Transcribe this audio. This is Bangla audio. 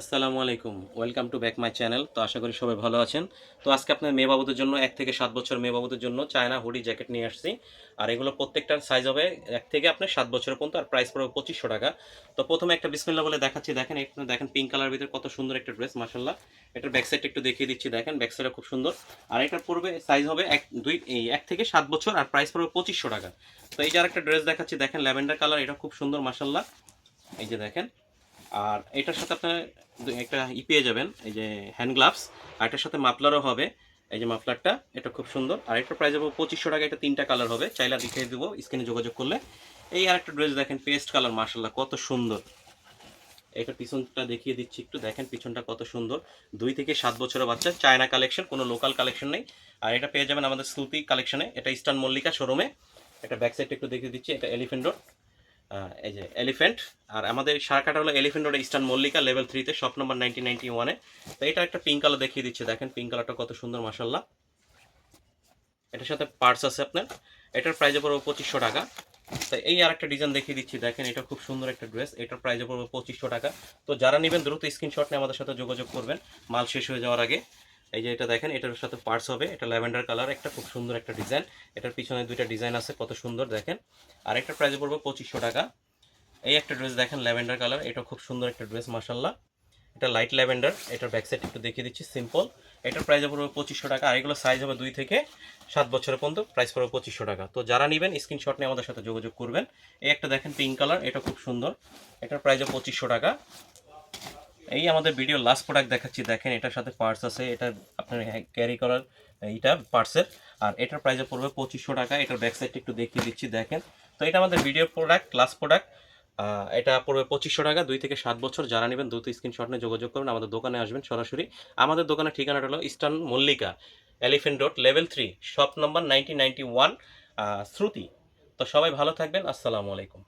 আসসালামু আলাইকুম। Welcome to back my channel তো আশা করি সবাই ভালো আছেন। তো আজকে আপনার মেয়ে বাবুদের জন্য, এক থেকে সাত বছর মেয়ে বাবুদের জন্য চায়না হুডি জ্যাকেট নিয়ে আসছি। আর এগুলো প্রত্যেকটার সাইজ হবে এক থেকে আপনার সাত বছরের পর্যন্ত, আর প্রাইস পড়বে পঁচিশশো টাকা। তো প্রথমে একটা বিসমিল্লা বলে দেখাচ্ছি। দেখেন, এখানে দেখেন পিঙ্ক কালার ভিতরে কত সুন্দর একটা ড্রেস মাসাল্লাহ এটার ব্যাক সাইডটা একটু দেখিয়ে দিচ্ছি। দেখেন ব্যাক সাইডটা খুব সুন্দর। আর এটার পড়বে সাইজ হবে এক, দুই, এই এক থেকে সাত বছর, আর প্রাইস পড়বে পঁচিশশো টাকা। তো এই যে আরেকটা ড্রেস দেখাচ্ছি, দেখেন ল্যাভেন্ডার কালার এটা খুব সুন্দর মাসাল্লাহ এই যে দেখেন আর এটার সাথে আপনার একটা ই পেয়ে যাবেন, এই যে হ্যান্ড গ্লাভস আর এটার সাথে মাফলারও হবে, এই যে মাফলারটা এটা খুব সুন্দর। আর এটার প্রাইস হবে পঁচিশশো টাকা, এটা তিনটা কালার হবে, চাইলে দেখিয়ে দেবো স্ক্রিনে যোগাযোগ করলে। এই আর একটা ড্রেস দেখেন পেস্ট কালার মার্শাল্লাহ কত সুন্দর। এটা পিছনটা দেখিয়ে দিচ্ছি একটু, দেখেন পিছনটা কত সুন্দর। দুই থেকে সাত বছরের বাচ্চা চায়না কালেকশন কোনো লোকাল কালেকশন নেই। আর এটা পেয়ে যাবেন আমাদের শ্রুতি কালেকশনে এটা ইস্টার্ন মল্লিকা শোরুমে এটা ব্যাক সাইডটা একটু দেখিয়ে দিচ্ছি, এটা এলিফেন্ট রোড এই যে এলিফেন্ট, আর আমাদের সারকাটা হলো elephant road eastern Mallika level থ্রিতে শপ নম্বর নাইনটিন নাইনটি তো এটা একটা পিঙ্ক কালার দেখিয়ে দিচ্ছে, দেখেন পিঙ্ক কালারটা কত সুন্দর মাসাল্লাহ এটার সাথে পার্টস আছে আপনার। এটার প্রাইজে পড়বে পঁচিশশো টাকা। তো এই আর একটা ডিজাইন দেখিয়ে দিচ্ছি, দেখেন এটা খুব সুন্দর একটা ড্রেস এটার প্রাইজে পড়বে পঁচিশশো টাকা। তো যারা নেবেন, দ্রুত স্ক্রিনশট নিয়ে আমাদের সাথে যোগাযোগ করবেন। মাল শেষ হয়ে যাওয়ার আগে। এই যে এটা দেখেন, এটার সাথে পার্টস হবে। এটা ল্যাভেন্ডার কালার একটা খুব সুন্দর একটা ডিজাইন এটার পিছনে দুইটা ডিজাইন আছে, কত সুন্দর, দেখেন। আর একটা প্রাইজে পড়বে পঁচিশশো টাকা। এই একটা ড্রেস দেখেন, ল্যাভেন্ডার কালার এটা খুব সুন্দর একটা ড্রেস মাসাল্লাহ এটা লাইট ল্যাভেন্ডার এটার ব্যাক সাইড একটু দেখিয়ে দিচ্ছি সিম্পল এটার প্রাইস পড়বে পঁচিশশো টাকা, আর এগুলো সাইজ হবে দুই থেকে সাত বছরের পর্যন্ত প্রাইস পড়বে পঁচিশশো টাকা। তো যারা নেবেন স্ক্রিনশট নিয়ে আমাদের সাথে যোগাযোগ করবেন। এই একটা দেখেন পিঙ্ক কালার এটা খুব সুন্দর। এটার প্রাইস পঁচিশশো টাকা। এই আমাদের ভিডিও লাস্ট প্রোডাক্ট দেখাচ্ছি, দেখেন এটার সাথে পার্টস আছে, এটা আপনার ক্যারি করার, এইটা পার্টসের আর এটার প্রাইসে পড়বে পঁচিশশো টাকা এটার ব্যাক সাইডটা একটু দেখিয়ে দিচ্ছি, দেখেন। তো এটা আমাদের ভিডিও প্রোডাক্ট লাস্ট প্রোডাক্ট এটা পড়বে পঁচিশশো টাকা, দুই থেকে সাত বছর, যারা নেবেন দ্রুত স্ক্রিনশট নিয়ে যোগাযোগ করবেন আমাদের দোকানে আসবেন সরাসরি। আমাদের দোকানের ঠিকানাটা হলো eastern Mallika elephant road level three shop number nineteen ninety one Shruti. তো সবাই ভালো থাকবেন, আসসালামু আলাইকুম।